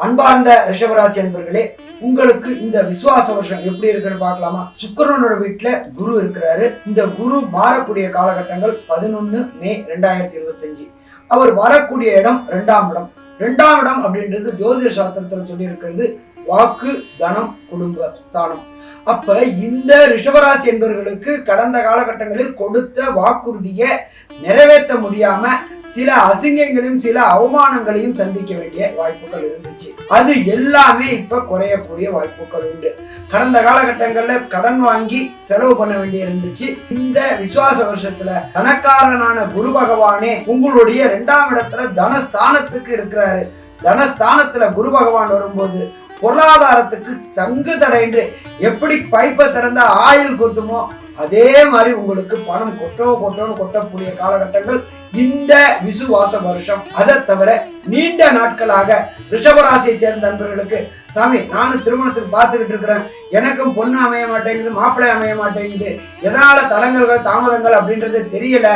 அன்பார்ந்த ரிஷபராசி அன்பர்களே உங்களுக்கு இந்த விசுவாச வருஷம் எப்படி இருக்குன்னு பார்க்கலாமா? சுக்கரனோட வீட்டுல குரு இருக்கிறாரு. இந்த குரு மாறக்கூடிய காலகட்டங்கள் பதினொன்னு மே ரெண்டாயிரத்தி இருபத்தஞ்சு. அவர் வரக்கூடிய இடம் ரெண்டாம் இடம். ரெண்டாம் இடம் அப்படின்றது ஜோதிட சாஸ்திரத்துல சொல்லி இருக்கிறது வாக்கு தனம் குடும்ப ஸ்தானம் அப்ப இந்த ரிஷபராசி என்பவர்களுக்கு கடந்த காலகட்டங்களில் கொடுத்த வாக்குறுதியை நிறைவேற்ற முடியாம சில அசிங்கங்களையும் சில அவமானங்களையும் சந்திக்க வேண்டிய வாய்ப்புகள் இருந்துச்சு. அது எல்லாமே இப்ப குறையக்கூடிய வாய்ப்புகள் உண்டு. கடந்த காலகட்டங்கள்ல கடன் வாங்கி செலவு பண்ண வேண்டி இருந்துச்சு. இந்த விசுவாச வருஷத்துல தனக்காரனான குரு பகவானே உங்களுடைய இரண்டாம் இடத்துல தனஸ்தானத்துக்கு இருக்கிறாரு. தனஸ்தானத்துல குரு பகவான் வரும்போது பொருளாதாரத்துக்கு தங்கு தடைன்று எப்படி பைப்பை திறந்தா ஆயில் கொட்டுமோ அதே மாதிரி உங்களுக்கு பணம் கொட்டோ கொட்டோன்னு கொட்டக்கூடிய காலகட்டங்கள் இந்த விசுவாச வருஷம். அதை தவிர நீண்ட நாட்களாக ரிஷபராசியை சேர்ந்த நண்பர்களுக்கு சாமி நானும் திருமணத்துக்கு பார்த்துக்கிட்டு இருக்கிறேன். எனக்கும் பொண்ணு அமைய மாட்டேங்குது மாப்பிள்ளை அமைய மாட்டேங்குது. எதனால தடங்கல்கள் தாமதங்கள் அப்படின்றது தெரியல.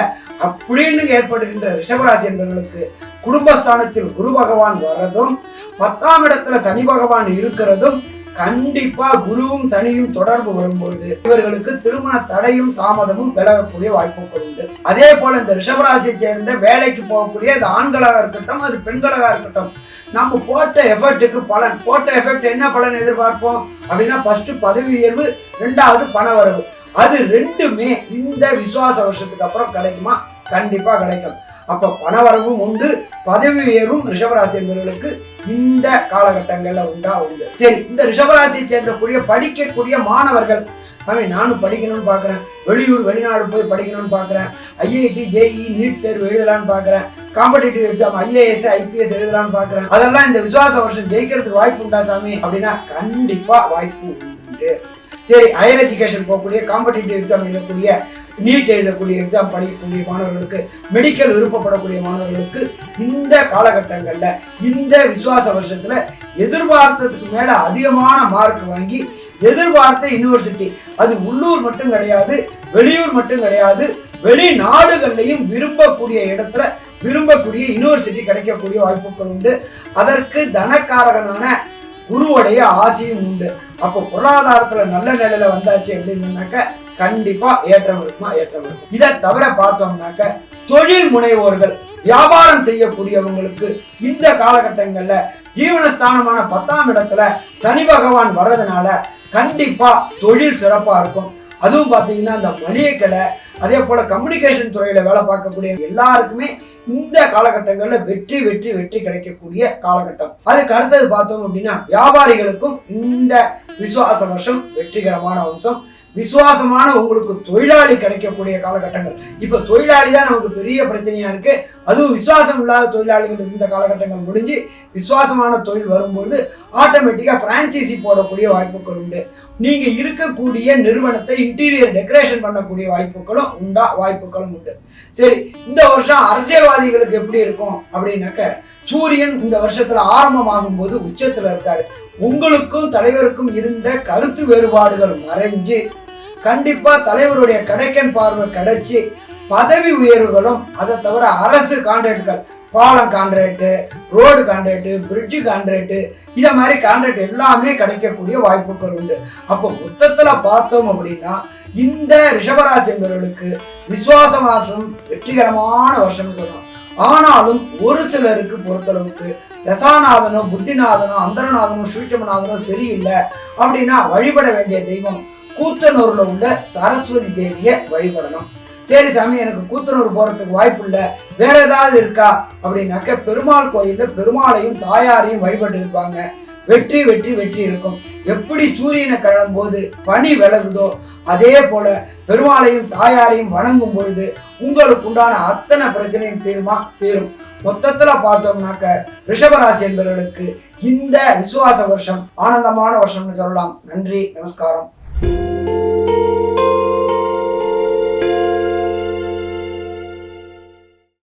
அப்படின்னு ஏற்படுகின்ற ரிஷபராசி என்பவர்களுக்கு குடும்பஸ்தானத்தில் குரு பகவான் வர்றதும் பத்தாம் இடத்துல சனி பகவான் இருக்கிறதும் கண்டிப்பா குருவும் சனியும் தொடர்பு வரும்பொழுது இவர்களுக்கு திருமண தடையும் தாமதமும் விலகக்கூடிய வாய்ப்புகள் உண்டு. அதே போல இந்த ரிஷபராசியை சேர்ந்த வேலைக்கு போகக்கூடிய அது ஆண்களாக இருக்கட்டும் அது பெண்களாக இருக்கட்டும் நம்ம போட்ட எஃபர்ட்டுக்கு பலன். போட்ட எஃபெக்ட் என்ன பலன் எதிர்பார்ப்போம்? அப்படின்னா ஃபர்ஸ்ட் பதவி உயர்வு ரெண்டாவது பண வரவு. அது ரெண்டுமே இந்த விசுவாச வருஷத்துக்கு அப்புறம் கிடைக்குமா? கண்டிப்பா கிடைக்கும். அப்ப பணவரவும் உண்டு பதவி உயர்வும் ரிஷபராசி என்பவர்களுக்கு இந்த காலகட்டங்கள்ல உண்டா உண்டு. சரி இந்த ரிஷபராசியை சேர்ந்தக்கூடிய படிக்கக்கூடிய மாணவர்கள் சாமி நானும் படிக்கணும்னு பார்க்குறேன் வெளியூர் வெளிநாடு போய் படிக்கணும்னு பார்க்குறேன் ஐஐடி ஜேஇ நீட் தேர்வு எழுதலான்னு பார்க்குறேன் காம்படிட்டிவ் எக்ஸாம் ஐஏஎஸ் ஐபிஎஸ் எழுதலான்னு பார்க்குறேன் அதெல்லாம் இந்த விசுவாச வருஷம் ஜெயிக்கிறதுக்கு வாய்ப்பு உண்டா சாமி? அப்படின்னா கண்டிப்பாக வாய்ப்பு உண்டு. சரி ஹையர் எஜுகேஷன் போகக்கூடிய காம்படிட்டிவ் எக்ஸாம் எழுதக்கூடிய நீட் எழுதக்கூடிய எக்ஸாம் படிக்கக்கூடிய மாணவர்களுக்கு மெடிக்கல் விருப்பப்படக்கூடிய மாணவர்களுக்கு இந்த காலகட்டங்களில் இந்த விசுவாச வருஷத்தில் எதிர்பார்த்ததுக்கு மேலே அதிகமான மார்க் வாங்கி எதிர்பார்த்த யூனிவர்சிட்டி அது உள்ளூர் மட்டும் கிடையாது வெளியூர் மட்டும் கிடையாது வெளிநாடுகள்லையும் விரும்பக்கூடிய இடத்துல விரும்பக்கூடிய யூனிவர்சிட்டி கிடைக்கக்கூடிய வாய்ப்புகள் உண்டு. அதற்கு தனக்காரகனான குருவுடைய ஆசையும் உண்டு. அப்போ பொருளாதாரத்தில் நல்ல நிலையில் வந்தாச்சு அப்படின்னாக்க கண்டிப்பா ஏற்றம் இருக்குமா? ஏற்றம் இருக்கும். இதை தவிர பார்த்தோம்னாக்க தொழில் முனைவோர்கள் வியாபாரம் செய்யக்கூடியவங்களுக்கு இந்த காலகட்டங்கள்ல ஜீவனஸ்தானமான பத்தாம் இடத்துல சனி பகவான் வர்றதுனால கண்டிப்பா தொழில் சிறப்பா இருக்கும். அதுவும் பார்த்தீங்கன்னா இந்த மளிகை கடை அதே போல கம்யூனிகேஷன் துறையில வேலை பார்க்கக்கூடிய எல்லாருக்குமே இந்த காலகட்டங்களில் வெற்றி வெற்றி வெற்றி கிடைக்கக்கூடிய காலகட்டம். அதுக்கு அடுத்தது பார்த்தோம் அப்படின்னா வியாபாரிகளுக்கும் இந்த விசுவாச வருஷம் வெற்றிகரமான அம்சம். விசுவாசமான உங்களுக்கு தொழிலாளி கிடைக்கக்கூடிய காலகட்டங்கள். இப்போ தொழிலாளி தான் நமக்கு பெரிய பிரச்சனையா இருக்கு. அதுவும் விசுவாசம் இல்லாத தொழிலாளிகள் இந்த காலகட்டங்கள் முடிஞ்சு விசுவாசமான தொழில் வரும்போது ஆட்டோமேட்டிக்காக ஃப்ரான்ச்சைசி போடக்கூடிய வாய்ப்புகள் உண்டு. நீங்கள் இருக்கக்கூடிய நிறுவனத்தை இன்டீரியர் டெக்கரேஷன் பண்ணக்கூடிய வாய்ப்புகளும் உண்டா? வாய்ப்புகளும் உண்டு. சரி இந்த வருஷம் அரசியல்வாதிகளுக்கு எப்படி இருக்கும் அப்படின்னாக்க சூரியன் இந்த வருஷத்துல ஆரம்பமாகும் போது உச்சத்துல இருக்காரு. உங்களுக்கும் தலைவருக்கும் இருந்த கருத்து வேறுபாடுகள் மறைஞ்சு கண்டிப்பா தலைவருடைய கடைக்கன் பார்வை கிடைச்சி பதவி உயர்வுகளும் அதை தவிர அரசு கான்ட்ராக்டுகள் பாலம் contract road contract bridge contract இதை மாதிரி கான்ட்ராக்ட் எல்லாமே கிடைக்கக்கூடிய வாய்ப்புகள் உண்டு. அப்போ மொத்தத்தில் பார்த்தோம் அப்படின்னா இந்த ரிஷபராசி என்பவர்களுக்கு விசுவாச மாசம் வெற்றிகரமான வருஷம்னு சொல்லலாம். ஆனாலும் ஒரு சிலருக்கு பொறுத்தளவுக்கு தசாநாதனோ புத்திநாதனோ அந்தரநாதனோ சூட்சமநாதனும் சரியில்லை அப்படின்னா வழிபட வேண்டிய தெய்வம் கூத்தனூர்ல உள்ள சரஸ்வதி தேவியை வழிபடணும். சரி சாமி எனக்கு கூத்தனூர் போறதுக்கு வாய்ப்பு இல்லை வேற ஏதாவது இருக்கா? அப்படின்னாக்க பெருமாள் கோயில்ல பெருமாளையும் தாயாரையும் வழிபட்டு இருப்பாங்க. வெற்றி வெற்றி வெற்றி இருக்கும். எப்படி சூரியனை கிளம்பும் போது பனி விலகுதோ அதே போல பெருமாளையும் தாயாரையும் வணங்கும் பொழுது உங்களுக்கு உண்டான அத்தனை பிரச்சனையும் தீருமா? தீரும். மொத்தத்துல பார்த்தோம்னாக்க ரிஷபராசி என்பவர்களுக்கு இந்த விசுவாச வருஷம் ஆனந்தமான வருஷம்னு சொல்லலாம். நன்றி நமஸ்காரம். Música